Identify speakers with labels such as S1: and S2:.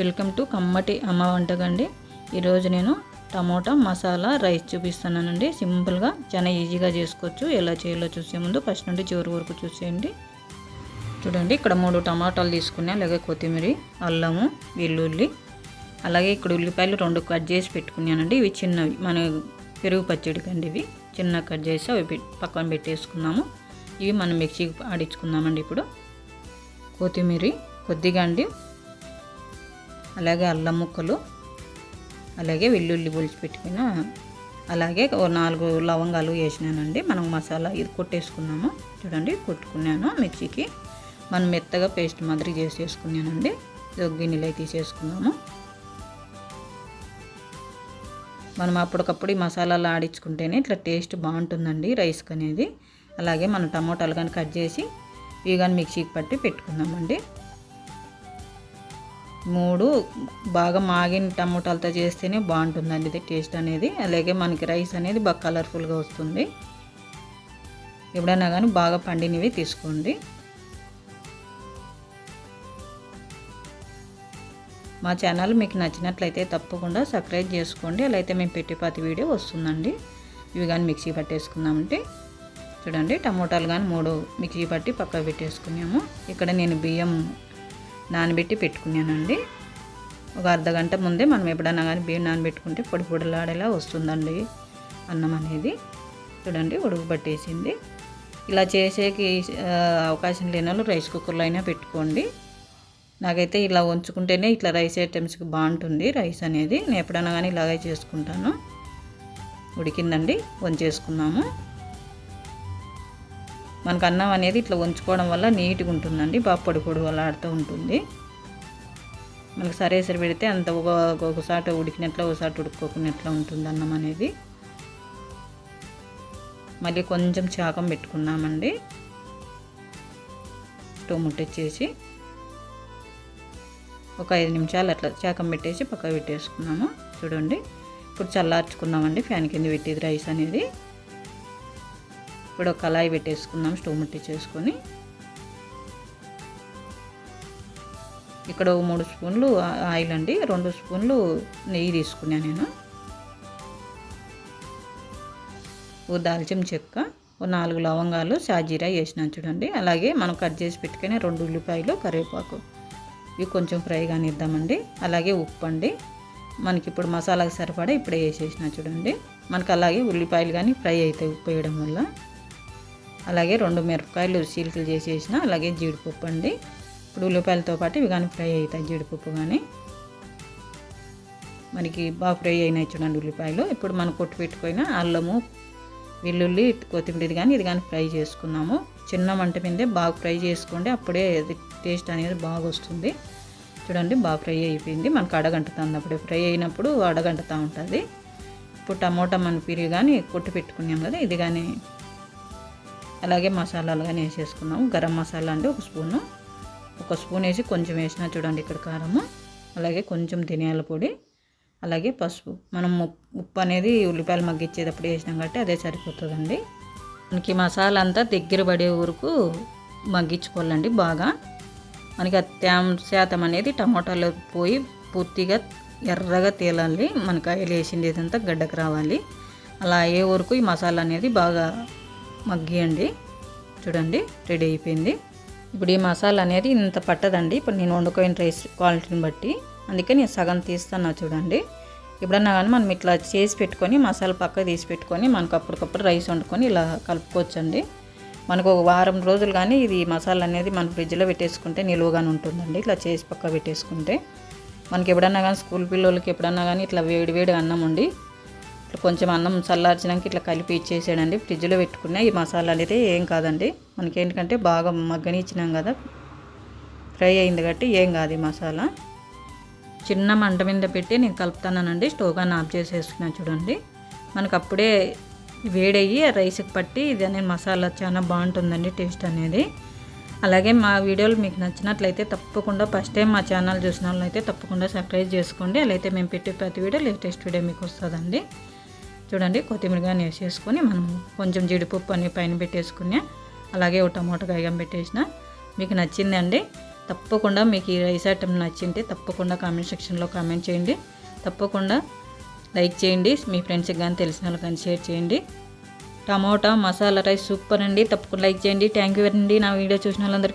S1: Welcome to కమ్మటి అమ్మ వంటకండి ఈరోజు నేను టమోటా మసాలా రైస్ చూపిస్తున్నానండి. సింపుల్గా చాలా ఈజీగా చేసుకోవచ్చు. ఎలా చేయాలో చూసే ముందు ఫస్ట్ నుండి చివరి వరకు చూసేయండి. చూడండి ఇక్కడ మూడు టమాటాలు తీసుకున్నా అలాగే కొత్తిమీర అల్లము వెల్లుల్లి. అలాగే ఇక్కడ ఉల్లిపాయలు రెండు కట్ చేసి పెట్టుకున్నానండి. ఇవి చిన్నవి మన పెరుగు పచ్చడికి అండి ఇవి. చిన్న కట్ చేసి అవి పక్కన పెట్టేసుకున్నాము. ఇవి మనం మిక్సీకి ఆడించుకుందామండి ఇప్పుడు. కొత్తిమీర కొద్దిగా అండి అలాగే అల్లం ముక్కలు అలాగే వెల్లుల్లి పొలిచి పెట్టుకున్న అలాగే నాలుగు లవంగాలు వేసినానండి. మనం మసాలా ఇది కొట్టేసుకున్నాము. చూడండి కొట్టుకున్నాను మిర్చికి. మనం మెత్తగా పేస్ట్ మాదిరి చేసేసుకున్నానండి. గిన్నెలై తీసేసుకున్నాము. మనం అప్పటికప్పుడు ఈ మసాలాలు ఆడించుకుంటేనే ఇట్లా టేస్ట్ బాగుంటుందండి రైస్కి అనేది అలాగే మనం టమోటాలు కానీ కట్ చేసి ఇవి కానీ మిక్సీకి పట్టి పెట్టుకుందామండి. మూడు బాగా మాగిన టమోటాలతో చేస్తేనే బాగుంటుందండి ఇది టేస్ట్ అనేది. అలాగే మనకి రైస్ అనేది బాగా కలర్ఫుల్గా వస్తుంది. ఎప్పుడైనా కానీ బాగా పండినవి తీసుకోండి. మా ఛానల్ మీకు నచ్చినట్లయితే తప్పకుండా సబ్స్క్రైబ్ చేసుకోండి. అలా అయితే మేము పెట్టే ప్రతి వీడియో వస్తుందండి. ఇవి కానీ మిక్సీ పట్టేసుకుందామంటే చూడండి టమోటాలు కానీ మూడు మిక్సీ పట్టి పక్కకు పెట్టేసుకున్నాము. ఇక్కడ నేను బియ్యం నానబెట్టి పెట్టుకున్నానండి. ఒక అర్ధగంట ముందే మనం ఎప్పుడన్నా కానీ బియ్యం నానబెట్టుకుంటే పొడి పొడిలాడేలా వస్తుందండి అన్నం అనేది. చూడండి ఉడుకు పట్టేసింది. ఇలా చేసేకి అవకాశం లేని వాళ్ళు రైస్ కుక్కర్లో అయినా పెట్టుకోండి. నాకైతే ఇలా ఉంచుకుంటేనే ఇట్లా రైస్ ఐటమ్స్కి బాగుంటుంది రైస్ అనేది. నేను ఎప్పుడన్నా కానీ ఇలాగే చేసుకుంటాను. ఉడికిందండి వంచేసుకున్నాము. మనకు అన్నం అనేది ఇట్లా ఉంచుకోవడం వల్ల నీట్గా ఉంటుందండి. బాగా పొడి పొడి ఆడుతూ ఉంటుంది. మనకు సరే సరి పెడితే అంత ఒక ఒకసారి ఉడికినట్లు ఒకసారి ఉడుకోకున్నట్లు ఉంటుంది అన్నం అనేది. మళ్ళీ కొంచెం చాకం పెట్టుకున్నామండి. స్టవ్ ఒక ఐదు నిమిషాలు అట్లా చాకం పెట్టేసి పక్కకు పెట్టేసుకున్నాము. చూడండి ఇప్పుడు చల్లార్చుకున్నామండి. ఫ్యాన్ కింద పెట్టేది రైస్ అనేది. ఇప్పుడు ఒక కళాయి పెట్టేసుకున్నాం స్టవ్ ముట్టించేసుకొని ఇక్కడ మూడు స్పూన్లు ఆయిల్ అండి రెండు స్పూన్లు నెయ్యి తీసుకున్నాను నేను. ఓ దాల్చిన చెక్క ఓ నాలుగు లవంగాలు షాజీరా వేసినా చూడండి. అలాగే మనం కట్ చేసి పెట్టుకునే రెండు ఉల్లిపాయలు కరివేపాకు. ఇవి కొంచెం ఫ్రై కానిద్దామండి. అలాగే ఉప్పు అండి. మనకి ఇప్పుడు మసాలాకి సరిపడా ఇప్పుడే వేసేసిన చూడండి. మనకు అలాగే ఉల్లిపాయలు కానీ ఫ్రై అవుతాయి ఉప్పు వేయడం వల్ల. అలాగే రెండు మిరపకాయలు చీలికలు చేసేసిన అలాగే జీడిపప్పు అండి. ఇప్పుడు ఉల్లిపాయలతో పాటు ఇవి కానీ ఫ్రై అవుతాయి జీడిపప్పు కానీ మనకి బాగా ఫ్రై అయినాయి చూడండి ఉల్లిపాయలు. ఇప్పుడు మనం కొట్టు పెట్టుకున్న అల్లము వెల్లుల్లి కొత్తిమీర కానీ ఇది కానీ ఫ్రై చేసుకున్నాము. చిన్న మంట మీదే బాగా ఫ్రై చేసుకోండి అప్పుడే అది టేస్ట్ అనేది బాగా వస్తుంది. చూడండి బాగా ఫ్రై అయిపోయింది. మనకు అడగంటుతుంది అప్పుడే ఫ్రై అయినప్పుడు అడగంటుతూ ఉంటుంది. ఇప్పుడు టమోటా మన పిరి కానీ కొట్టు పెట్టుకున్నాం కదా ఇది కానీ అలాగే మసాలాలు కానీ వేసేసుకున్నాము. గరం మసాలా అండి ఒక స్పూను. ఒక స్పూన్ వేసి కొంచెం వేసిన చూడండి ఇక్కడ కారము. అలాగే కొంచెం ధనియాల పొడి. అలాగే పసుపు. మనం ఉప్పు అనేది ఉల్లిపాయలు మగ్గిచ్చేటప్పుడు వేసినాం కాబట్టి అదే సరిపోతుందండి. మనకి మసాలా అంతా దగ్గర పడే వరకు మగ్గించుకోవాలండి బాగా. మనకి తేమ శాతం అనేది టమాటాలో పోయి పూర్తిగా ఎర్రగా తేలాలి. మనకి ఆయిల్ వేసింది ఇదంతా గడ్డకు రావాలి. అలా అయ్యే వరకు ఈ మసాలా అనేది బాగా మగ్గియండి. చూడండి రెడీ అయిపోయింది. ఇప్పుడు ఈ మసాలా అనేది ఇంత పట్టదండి. ఇప్పుడు నేను వండుకోయిన రైస్ క్వాలిటీని బట్టి. అందుకే నేను సగం తీస్తాను చూడండి. ఎప్పుడన్నా కానీ మనం ఇట్లా చేసి పెట్టుకొని మసాలా పక్క తీసి పెట్టుకొని మనకు అప్పటికప్పుడు రైస్ వండుకొని ఇలా కలుపుకోవచ్చండి. మనకు ఒక వారం రోజులు కానీ ఇది మసాలా అనేది మన ఫ్రిడ్జ్లో పెట్టేసుకుంటే నిలువగానే ఉంటుందండి. ఇట్లా చేసి పక్క పెట్టేసుకుంటే. మనకి ఎప్పుడన్నా కానీ స్కూల్ పిల్లలకి ఎప్పుడన్నా కానీ ఇట్లా వేడి వేడి అన్నం ఉండి ఇట్లా కొంచెం అన్నం చల్లార్చినాక ఇట్లా కలిపి ఇచ్చేసాడండి ఫ్రిడ్జ్లో పెట్టుకున్న ఈ మసాలా అనేది ఏం కాదండి. మనకి ఏంటంటే బాగా మగ్గనిచ్చినాం కదా. ఫ్రై అయింది కాబట్టి ఏం కాదు ఈ మసాలా. చిన్న మంట మీద పెట్టి నేను కలుపుతానండి స్టవ్ కానీ ఆఫ్ చేసేసుకున్నాను చూడండి. మనకు అప్పుడే వేడయ్యి రైస్కి పట్టి ఇది అనేది మసాలా చాలా బాగుంటుందండి టేస్ట్ అనేది. అలాగే మా వీడియోలు మీకు నచ్చినట్లయితే తప్పకుండా ఫస్ట్ టైం మా ఛానల్ చూసిన వాళ్ళైతే తప్పకుండా సబ్స్క్రైబ్ చేసుకోండి. అలా అయితే మేము పెట్టే ప్రతి వీడియో లేటెస్ట్ వీడియో మీకు వస్తుందండి. చూడండి కొత్తిమీర కానీ వేసేసుకొని మనం కొంచెం జీడిపప్పు అని పైన పెట్టేసుకుని అలాగే ఒక టమోటా కాయగా పెట్టేసిన మీకు నచ్చిందండి. తప్పకుండా మీకు ఈ రైస్ ఐటమ్ నచ్చింటే తప్పకుండా కామెంట్ సెక్షన్లో కామెంట్ చేయండి. తప్పకుండా లైక్ చేయండి మీ ఫ్రెండ్స్కి కానీ తెలిసిన వాళ్ళకి కానీ షేర్ చేయండి. టమోటా మసాలా రైస్ సూపర్ అండి. తప్పకుండా లైక్ చేయండి. థ్యాంక్ యూ అండి. నా వీడియో చూసిన వాళ్ళందరికీ